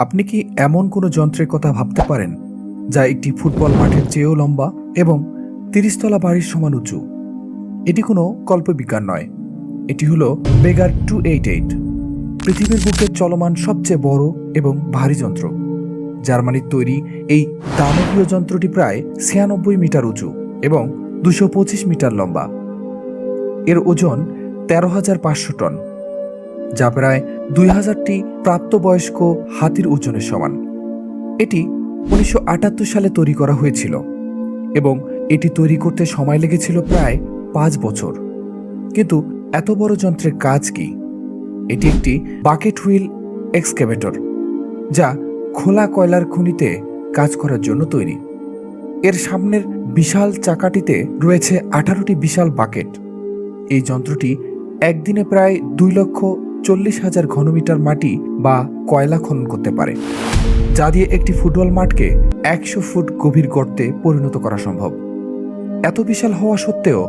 আপনি কি এমন কোনো যন্ত্রের কথা ভাবতে পারেন যা একটি ফুটবল মাঠের চেয়েও লম্বা এবং তিরিশতলা বাড়ির সমান উঁচু? এটি কোনো কল্পবিজ্ঞান নয়। এটি হলো বেগার টু এইট এইট পৃথিবীর বুকে চলমান সবচেয়ে বড় এবং ভারী যন্ত্র। জার্মানির তৈরি এই দানবীয় যন্ত্রটি প্রায় ছিয়ানব্বই মিটার উঁচু এবং দুশো পঁচিশ মিটার লম্বা। এর ওজন তেরো হাজার পাঁচশো টন, যা প্রায় দুই হাজারটি প্রাপ্তবয়স্ক হাতির ওজনের সমান। এটি উনিশশো আটাত্তর সালে তৈরি করা হয়েছিল এবং এটি তৈরি করতে সময় লেগেছিল প্রায় পাঁচ বছর। কিন্তু এত বড় যন্ত্রের কাজ কি? এটি একটি বাকেট হুইল এক্সকেভেটর, যা খোলা কয়লার খনিতে কাজ করার জন্য তৈরি। এর সামনের বিশাল চাকাটিতে রয়েছে আঠারোটি বিশাল বাকেট। এই যন্ত্রটি একদিনে প্রায় দুই লক্ষ চল্লিশ হাজার ঘনমিটার মাটি বা কয়লা খনন করতে পারে, যা দিয়ে একটি ফুটবল মাঠকে একশো ফুট গভীর গর্তে পরিণত করা সম্ভব। এত বিশাল হওয়া সত্ত্বেও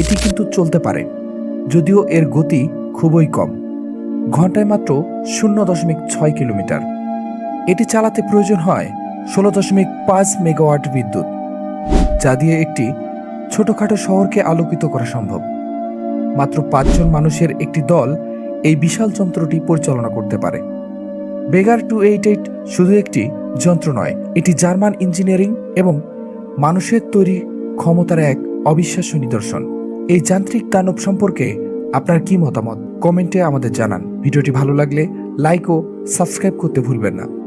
এটি কিন্তু চলতে পারে, যদিও এর গতি খুবই কম। ঘন্টায় মাত্র শূন্য দশমিক ছয় কিলোমিটার। এটি চালাতে প্রয়োজন হয় ষোলো দশমিক পাঁচ মেগাওয়াট বিদ্যুৎ, যা দিয়ে একটি ছোটখাটো শহরকে আলোকিত করা সম্ভব। মাত্র পাঁচজন মানুষের একটি দল এই বিশাল যন্ত্রটি পরিচালনা করতে পারে। বেগার টু এইট এইট শুধু একটি যন্ত্র নয়, এটি জার্মান ইঞ্জিনিয়ারিং এবং মানুষের তৈরি ক্ষমতার এক অবিশ্বাস্য নিদর্শন। এই যান্ত্রিক দানব সম্পর্কে আপনার কি মতামত? কমেন্টে আমাদের জানান। ভিডিওটি ভালো লাগলে লাইক ও সাবস্ক্রাইব করতে ভুলবেন না।